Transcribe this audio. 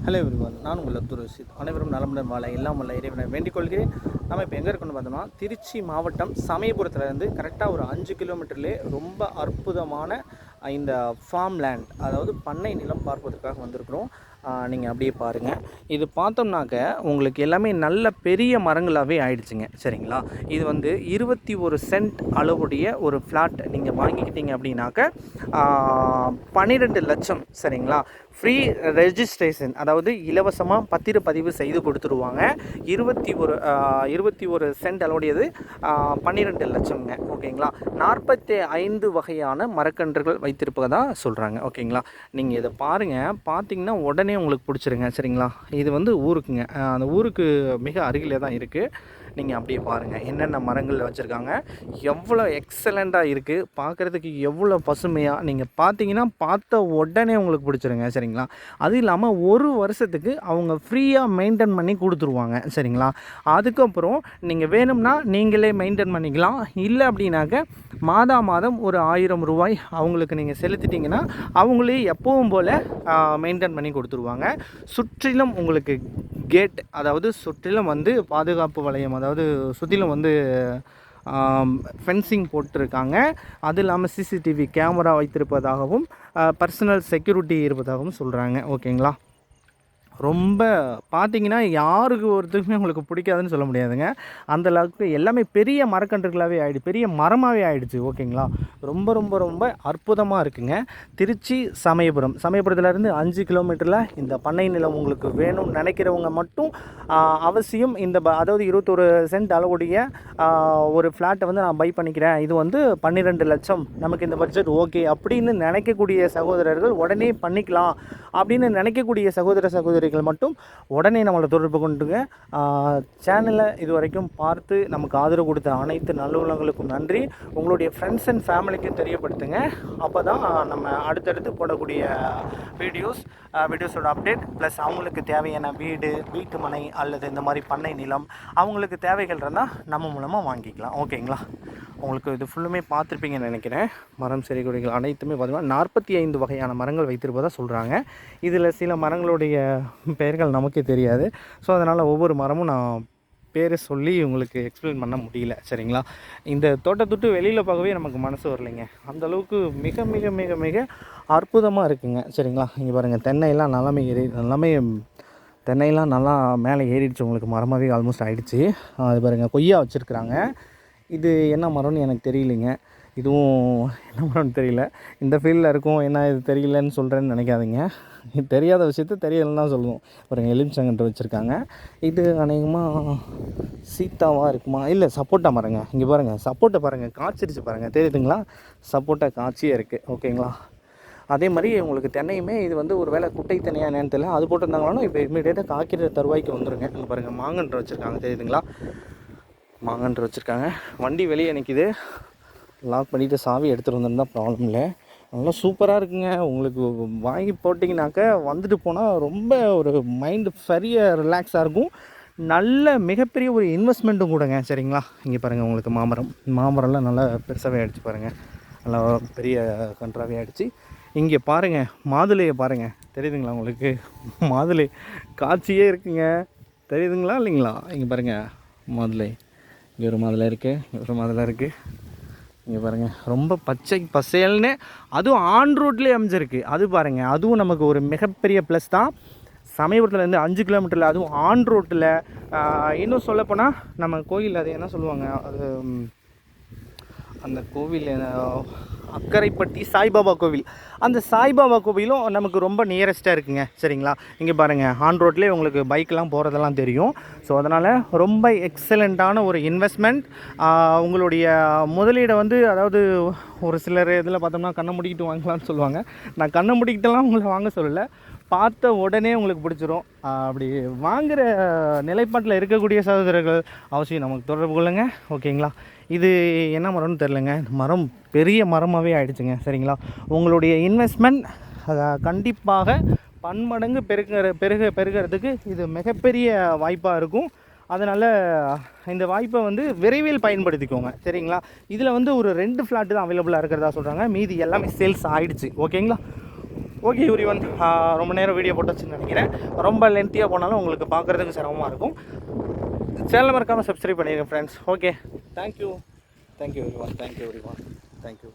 Hello everyone நான் உங்கள் அப்துல் ரஷீத். அனைவரும் நலமுடன் வாழ எல்லாம் உள்ள இறைவனை வேண்டிக் கொள்கிறேன் நம்ம இப்போ எங்கே இருக்கணும்னு பார்த்தோம்னா திருச்சி மாவட்டம் சமயபுரத்துலேருந்து கரெக்டாக ஒரு அஞ்சு கிலோமீட்டர்லேயே ரொம்ப அற்புதமான இந்த ஃபார்ம் லேண்ட் அதாவது பண்ணை நிலம் பார்ப்பதற்காக வந்திருக்கிறோம். நீங்கள் அப்படியே பாருங்கள் இது பார்த்தோம்னாக்க உங்களுக்கு எல்லாமே நல்ல பெரிய மரங்களாகவே ஆயிடுச்சுங்க. சரிங்களா? இது வந்து இருபத்தி ஒரு சென்ட் அளவுடைய ஒரு ஃப்ளாட் நீங்கள் வாங்கிக்கிட்டீங்க அப்படின்னாக்க பன்னிரெண்டு லட்சம். சரிங்களா? ஃப்ரீ ரெஜிஸ்ட்ரேஷன் அதாவது இலவசமாக பத்திரப்பதிவு செய்து கொடுத்துருவாங்க. இருபத்தி ஒரு இருபத்தி ஒரு சென்ட் அளவுடையது பன்னிரெண்டு லட்சம்ங்க. ஓகேங்களா? நாற்பத்தி ஐந்து வகையான மரக்கன்றுகள் வைத்திருப்பதாக சொல்கிறாங்க ஓகேங்களா? நீங்கள் இதை பாருங்கள் பார்த்தீங்கன்னா உடனே உங்களுக்கு பிடிச்சிருங்க சரிங்களா? இது வந்து ஊருக்குங்க. அந்த ஊருக்கு மிக அருகிலே தான் இருக்குது நீங்கள் அப்படியே பாருங்கள் என்னென்ன மரங்கள் வச்சுருக்காங்க. எவ்வளோ எக்ஸலண்ட்டாக இருக்குது பார்க்குறதுக்கு எவ்வளோ பசுமையாக நீங்கள் பார்த்தீங்கன்னா பார்த்த உடனே உங்களுக்கு பிடிச்சிருங்க சரிங்களா? அது இல்லாமல் ஒரு வருஷத்துக்கு அவங்க ஃப்ரீயாக மெயின்டைன் பண்ணி கொடுத்துருவாங்க சரிங்களா? அதுக்கப்புறம் நீங்கள் வேணும்னா நீங்களே மெயின்டைன் பண்ணிக்கலாம். இல்லை அப்படின்னாக்க மாதா மாதம் ஒரு ஆயிரம் ரூபாய் அவங்களுக்கு நீங்கள் செலுத்திட்டிங்கன்னா அவங்களே எப்பவும் போல் மெயின்டைன் பண்ணி கொடுத்துருவாங்க. சுற்றிலும் உங்களுக்கு கேட் அதாவது சுற்றிலும் வந்து பாதுகாப்பு வளையம் அதாவது சுற்றிலும் வந்து ஃபென்சிங் போட்டிருக்காங்க. அது இல்லாமல் சிசிடிவி கேமரா வைத்திருப்பதாகவும் பர்சனல் செக்யூரிட்டி இருப்பதாகவும் சொல்கிறாங்க ஓகேங்களா ரொம்ப பார்த்தீங்கன்னா யாருக்கு ஒருத்தருக்குமே உங்களுக்கு பிடிக்காதுன்னு சொல்ல முடியாதுங்க. அந்த அளவுக்கு எல்லாமே பெரிய மரக்கன்றுகளாகவே ஆகிடுச்சு பெரிய மரமாகவே ஆகிடுச்சு ஓகேங்களா? ரொம்ப ரொம்ப ரொம்ப அற்புதமாக இருக்குங்க. திருச்சி சமயபுரம். சமயபுரத்துலேருந்து அஞ்சு கிலோமீட்டரில் இந்த பண்ணை நிலம் உங்களுக்கு வேணும்னு நினைக்கிறவங்க மட்டும் அவசியம் இந்த ப- அதாவது இருபத்தொரு சென்ட் அளவுடைய ஒரு ஃப்ளாட்டை வந்து நான் பை பண்ணிக்கிறேன். இது வந்து பன்னிரெண்டு லட்சம். நமக்கு இந்த பட்ஜெட் ஓகே. அப்படின்னு நினைக்கக்கூடிய சகோதரர்கள் உடனே பண்ணிக்கலாம். அப்படின்னு நினைக்கக்கூடிய சகோதர சகோதரிகள் மட்டும் உடனே நம்மளை தொடர்பு கொண்டுங்க. சேனலை இது வரைக்கும் பார்த்து நமக்கு ஆதரவு கொடுத்த அனைத்து நல்லுள்ளங்களுக்கும் நன்றி. உங்களுடைய ஃப்ரெண்ட்ஸ் அண்ட் ஃபேமிலிக்கு தெரியப்படுத்துங்க. அப்போ தான் நம்ம அடுத்தடுத்து போடக்கூடிய வீடியோஸ் வீடியோஸோட அப்டேட் ப்ளஸ் அவங்களுக்கு தேவையான வீடு வீட்டு மனை அல்லது இந்த மாதிரி பண்ணை நிலம் அவங்களுக்கு தேவைகள் இருந்தால் நம்ம மூலமாக வாங்கிக்கலாம். ஓகேங்களா உங்களுக்கு இது ஃபுல்லுமே பார்த்துருப்பீங்கன்னு நினைக்கிறேன். மரம் செடி கொடிகள் அனைத்துமே பார்த்திங்கன்னா நாற்பத்தி ஐந்து வகையான மரங்கள் வைத்திருப்பதாக சொல்கிறாங்க இதில் சில மரங்களுடைய பெயர்கள் நமக்கே தெரியாது. ஸோ அதனால் ஒவ்வொரு மரமும் நான் பேரை சொல்லி உங்களுக்கு எக்ஸ்பிளைன் பண்ண முடியல. சரிங்களா? இந்த தோட்டத்தொட்டு வெளியில் பார்க்கவே நமக்கு மனசு வரலைங்க. அந்தளவுக்கு மிக மிக மிக மிக அற்புதமாக இருக்குங்க. சரிங்களா? இங்கே பாருங்கள் தென்னையெல்லாம் நல்லாமே ஏறி நல்லாமே தென்னையெல்லாம் நல்லா மேலே ஏறிடுச்சு. உங்களுக்கு மரமாகவே ஆல்மோஸ்ட் ஆகிடுச்சு அது பாருங்கள் கொய்யா வச்சுருக்குறாங்க. இது என்ன மரம்னு எனக்கு தெரியலைங்க. இதுவும் என்ன மரம்னு தெரியல. இந்த ஃபீல்டில் இருக்கும் என்ன இது தெரியலன்னு சொல்கிறேன்னு நினைக்காதீங்க. இது தெரியாத விஷயத்த தெரியலன்னு தான் சொல்லுவோம். ஒரு எலுமிச்சங்கன்று வச்சுருக்காங்க. இது அநேகமாக சீத்தாவாக இருக்குமா? இல்லை சப்போட்டா மரங்க. இங்கே பாருங்கள் சப்போட்டா பாருங்கள் காய்ச்சிருச்சு பாருங்கள் தெரியுதுங்களா? சப்போட்டா காய்ச்சியே இருக்குது ஓகேங்களா? அதே மாதிரி உங்களுக்கு தென்னையுமே இது வந்து ஒரு வேளை குட்டை தென்னையா என்னன்னு தெரியல. அது போட்டிருந்தாங்களாலும் இப்போ இமீடியட்டாக காய்க்கிற தருவாய்க்கு வந்துருங்க. இங்கே பாருங்கள் மாங்கன்று வச்சுருக்காங்க. தெரியுதுங்களா? மாங்கன்று வச்சுருக்காங்க. வண்டி வெளியே நிற்கிது லாக் பண்ணிவிட்டு சாவி எடுத்துகிட்டு வந்திருந்தா ப்ராப்ளம் இல்லை. நல்லா சூப்பராக இருக்குங்க. உங்களுக்கு வாங்கி போட்டிங்கனாக்கா வந்துட்டு போனால் ரொம்ப ஒரு மைண்டு பெரிய ரிலாக்ஸாக இருக்கும். நல்ல மிகப்பெரிய ஒரு இன்வெஸ்ட்மெண்ட்டும் கூடங்க. சரிங்களா? இங்கே பாருங்கள் உங்களுக்கு மாமரம். மாமரம்லாம் நல்லா பெருசாகவே ஆயிடுச்சு பாருங்கள் நல்லா பெரிய கன்றாவே அடித்து இங்கே பாருங்கள் மாதுளையை பாருங்கள் தெரியுதுங்களா உங்களுக்கு? மாதுளை. காட்சியே இருக்குங்க. தெரியுதுங்களா இல்லைங்களா? இங்கே பாருங்கள் மாதுளை. இங்கே ஒரு மாதிரிலாம் இருக்குது இங்கே ஒரு மாதிரிலாம் இருக்குது இங்கே பாருங்கள் ரொம்ப பச்சை பசேல்னு அதுவும் ஆன் ரோட்லேயே அமைஞ்சிருக்கு. அது பாருங்கள் அதுவும் நமக்கு ஒரு மிகப்பெரிய ப்ளஸ் தான். சமயபுரத்துலேருந்து அஞ்சு கிலோமீட்டரில் அதுவும் ஆன் ரோட்டில் இன்னும் சொல்லப்போனால் நம்ம கோயில் அது என்ன சொல்லுவாங்க அது அந்த கோவில் அக்கரைப்பட்டி சாய்பாபா கோவில். அந்த சாய்பாபா கோவிலும் நமக்கு ரொம்ப நியரஸ்ட்டாக இருக்குங்க. சரிங்களா? இங்கே பாருங்கள் ஆன் ரோட்லேயே உங்களுக்கு பைக்கெலாம் போகிறதெல்லாம் தெரியும். ஸோ அதனால் ரொம்ப எக்ஸலண்ட்டான ஒரு இன்வெஸ்ட்மெண்ட் உங்களுடைய முதலீடை வந்து அதாவது ஒரு சிலர் இதில் பார்த்தோம்னா கண்ணை முடிக்கிட்டு வாங்கலாம்னு சொல்லுவாங்க. நான் கண்ணை முடிக்கிட்டெல்லாம் உங்களை வாங்க சொல்லலை. பார்த்த உடனே உங்களுக்கு பிடிச்சிரும். அப்படி வாங்குகிற நிலைப்பாட்டில் இருக்கக்கூடிய சகோதரர்கள் அவசியம் நமக்கு தொடர்பு கொள்ளுங்க. ஓகேங்களா? இது என்ன மரம்னு தெரிலங்க மரம் பெரிய மரமாகவே ஆயிடுச்சுங்க. சரிங்களா? உங்களுடைய இன்வெஸ்ட்மெண்ட் கண்டிப்பாக பன்மடங்கு பெருகிற பெருக பெருகிறதுக்கு இது மிகப்பெரிய வாய்ப்பாக இருக்கும். அதனால் இந்த வாய்ப்பை வந்து விரைவில் பயன்படுத்திக்கோங்க. சரிங்களா? இதில் வந்து ஒரு ரெண்டு ஃப்ளாட்டு தான் அவைலபிளாக இருக்கிறதா சொல்கிறாங்க மீதி எல்லாமே சேல்ஸ் ஆகிடுச்சு ஓகேங்களா? ஓகே ஒன் ரொம்ப நேரம் வீடியோ போட்டுச்சுன்னு நினைக்கிறேன். ரொம்ப லென்த்தியாக போனாலும் உங்களுக்கு பார்க்குறதுக்கு சிரமமாக இருக்கும். சேனல் மறக்காமல் சப்ஸ்கிரைப் பண்ணிடுங்க friends okay thank you thank you everyone thank you everyone thank you